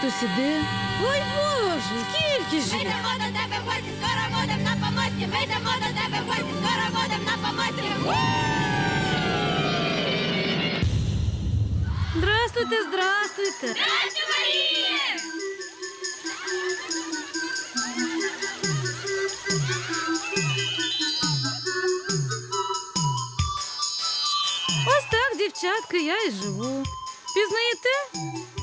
хтось іде. Ой Боже, скільки ж Ми йдемо до тебе в гості, скоро будем на помості. Ми йдемо до тебе в гості, скоро будем на помості. Здрастуйте, здрастуйте. Здравствуй, Марія! Ось так, дівчатка, я і живу. Пізнаєте?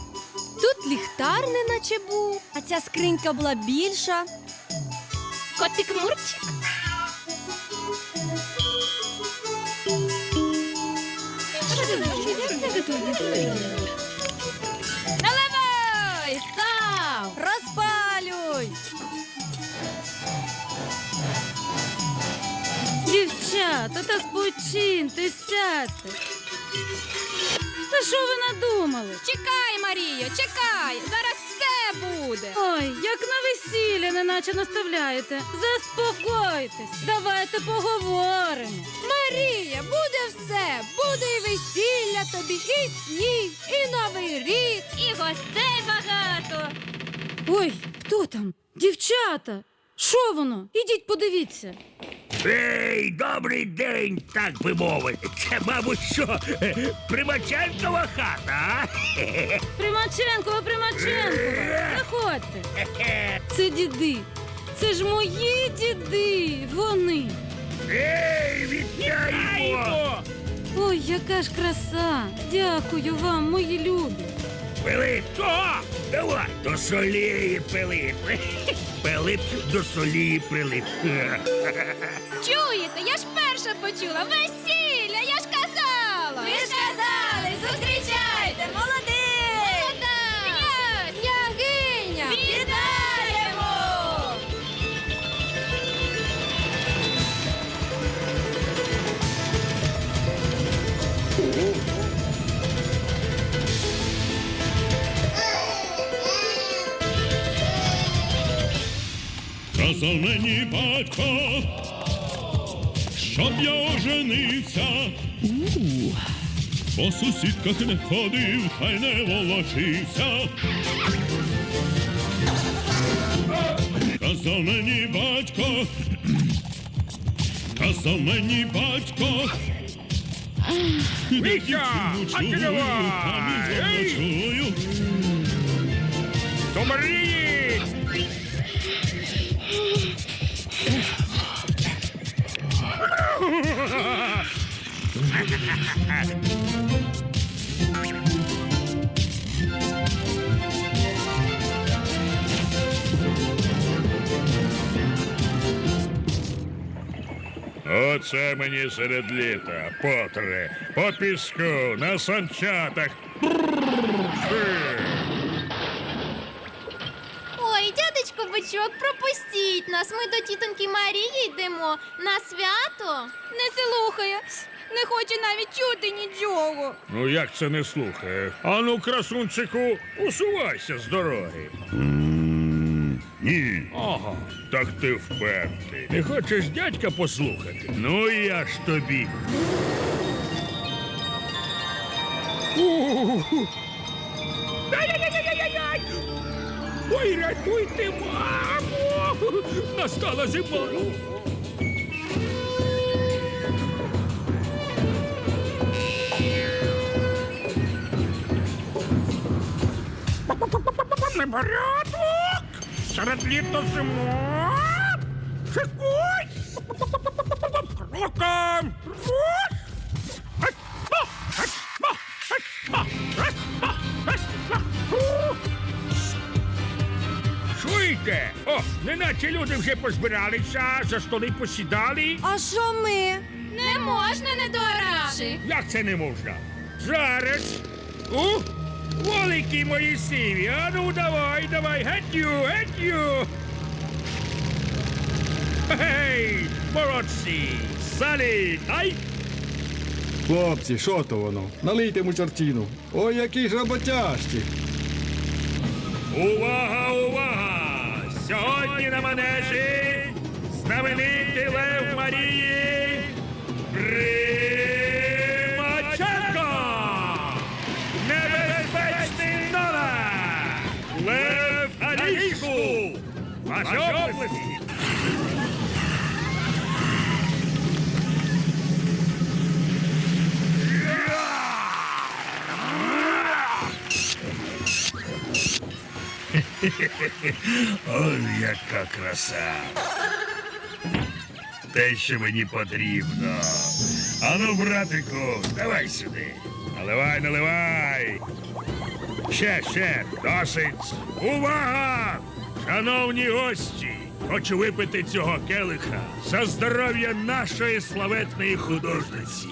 Тут ліхтар не наче був, а ця скринька була більша. Котик Мурчик. Наливай! Став! Розпалюй! Дівчата, та спочиньте, сядьте. Та що ви надумали? Чекай, Марія, чекай! Зараз все буде. Ой, як на весілля неначе наставляєте. Заспокойтесь, давайте поговоримо. Марія, буде все! Буде і весілля тобі, і сніг, і новий рік. І гостей багато. Ой, хто там? Дівчата! Що воно? Ідіть подивіться. Ей, добрий день, так би мовити. Це, мабуть, що Примаченкова хата, а? Примаченкова, Примаченкова! Заходьте. Це діди. Це ж мої діди. Вони. Ей, вітаємо! Ой, яка ж краса! Дякую вам, мої любі. Пилип, давай до солії Пилип. Пилип до солії прилип. Чуєте, я ж перша почула. Весілля, Казав мені батько, щоб я оженився. По сусідках не ходив, та й не волочився. Казав мені батько, казав мені батько. Вітя, а ти чую, давай. До Марії! Оце мені серед літа, потре, по піску, на санчатах. Ой, бичок, пропустіть нас. Ми до тітоньки Марії йдемо на свято. Не слухає, не хоче навіть чути нічого. Ну як це не слухає? Ану, красунчику, усувайся з дороги. Ні. Ага, так ти впертий. Не хочеш дядька послухати? Ну я ж тобі. У-у-у. Ай-яй-яй-яй-яй! Ой, рятуйте, маму! Настала зима. Непорядок! Серед літа зима! Неначе люди вже позбиралися, за столи посідали. А що ми? Не можна не до ради. Як це не можна? Зараз. У, волики мої сиві. А ну давай, давай, гетю, гетю. Гей, молодці. Саліт, ай. Хлопці, що то воно? Налийте мучартіну. Ой, які ж роботяжці. Увага, увага! Манежі знаменитий лев Марії Примаченко! Ой, яка краса. Те, що мені потрібно. Ану, братику, давай сюди. Наливай, наливай. Ще, ще, досить. Увага! Шановні гості! Хочу випити цього келиха за здоров'я нашої славетної художниці,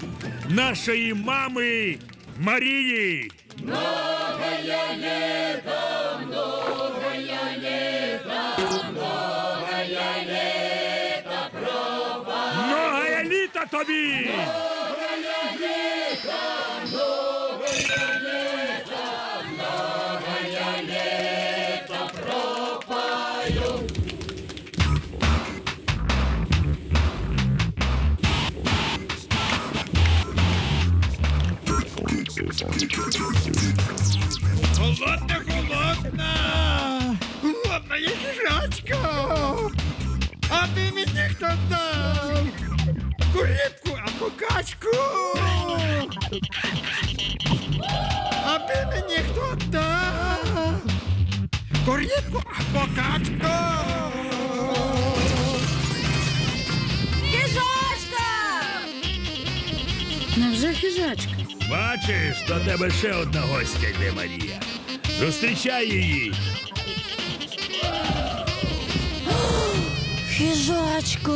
нашої мами Марії. Многая літа тобі! Холодна, холодна! Холодна є їжачка! А ти мені хто дав? А ти мені хто дав? Куріпку або качку! Їжачка! Невже хижачка? Бачиш, до тебе ще одна гостя йде Марія. Зустрічай її. Хижачка.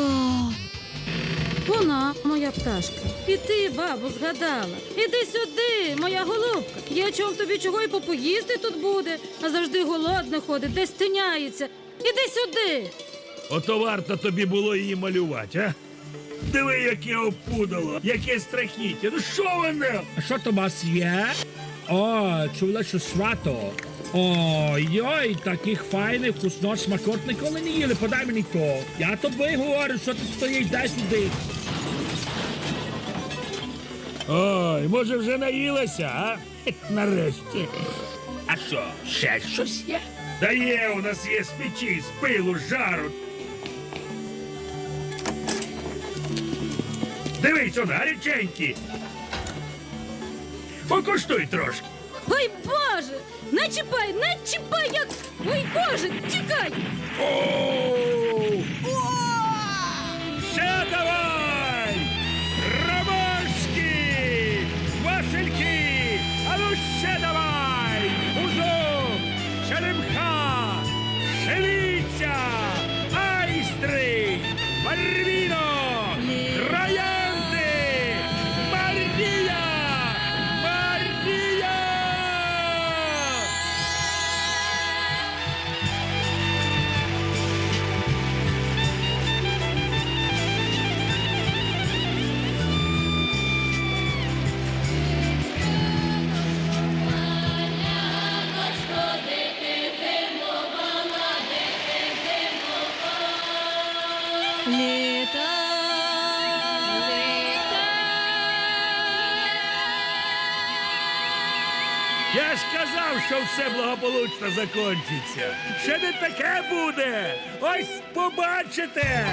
Вона моя пташка. І ти, бабу, згадала. Іди сюди, моя голубка. Я чом тобі чого й попоїсти тут буде, а завжди голодна ходить, десь тиняється. Іди сюди. Ото варто тобі було її малювати, а? Диви, яке опудало, яке страхіття. Ну що воно? А що то у вас є? О, чула, що свято. Ой-ой, таких файних, вкусних смакот ніколи не їли. Подай мені то. Я тобі говорю, що ти стоїш, дай сюди. Ой, може вже наїлася, а? Хе, Нарешті. А що, ще щось є? Та є, у нас є з печі, з пилу, з жару. Дивись, он гаряченькі. Покуштуй трошки. Ой, Боже! Не чіпай, не чіпай, як. Ой, Боже, тікай! Оу! Ще давай! Я ж казав, що все благополучно закінчиться. Ще не таке буде. Ось побачите.